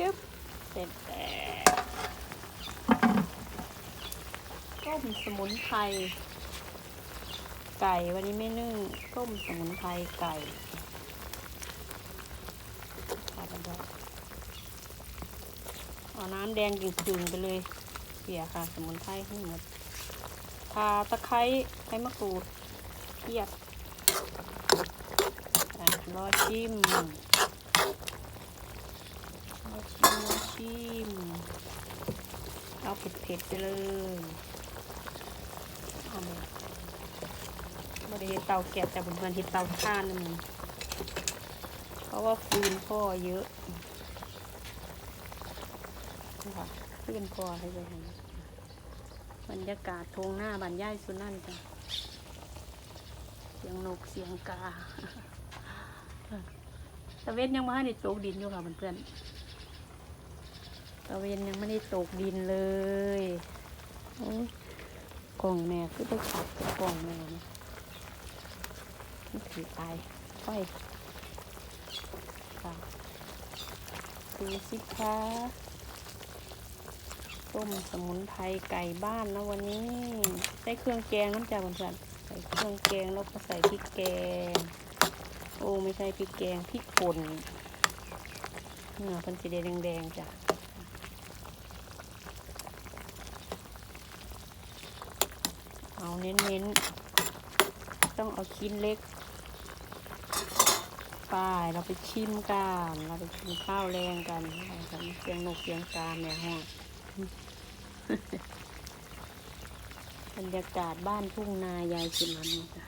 จึ๊บเสร็จแล้วต้มสมุนไพรไก่วันนี้ไม่นึ่งต้มสมุนไพรไก่ขาดไปด้วยเอาน้ำแดงจึงๆไปเลยเสียค่ะ สมุนไพรให้หมดทาตะไคร้ใบมะกรูดเทียบรอชิม มาชิมมาชิมเอาเผ็ดๆไปเลยเอาเลยม่ได้เห็นเตาแก๊สแต่บนมันเห็นเตาถ่านนั่เองเพราะว่าฟืนพ่อเยอะนะคะฟืนพ่อให้เลยบรรยากาศทงหน้าบานย่ายสุนั่นจ้ะเสียงนกเสียงกาตะเวนยังมาให้ในโตกดินอยู่ค่ะเพื่อนๆ ตะเวนยังไม่ได้ตกดินเลยโอ้กล่องแม่คือไปขับกับกล่องแม่นะมันถือไฟค่ะดูสิคะต้มสมุนไพรไก่บ้านนะวันนี้ใส่เครื่องแกงน้ำจ่าเพื่อนใส่เครื่องแกงแล้วก็ใส่พริกแกง โอ้ไม่ใช่พริกแกงพริกป่นเนื้อเป็นสีแดงๆจ้ะ เอาเน้นๆ ต้องเอาชิ้นเล็กไปเราไปชิมกันเราไปกินข้าวแรงกันไปกันเสียงนกเสียงกาแม่ห้องบรรยากาศบ้านทุ่งนายายสุนันจ้ะ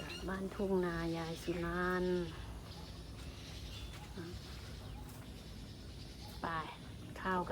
กาศบ้านทุ่งนายายสุนันไปข้าวกัน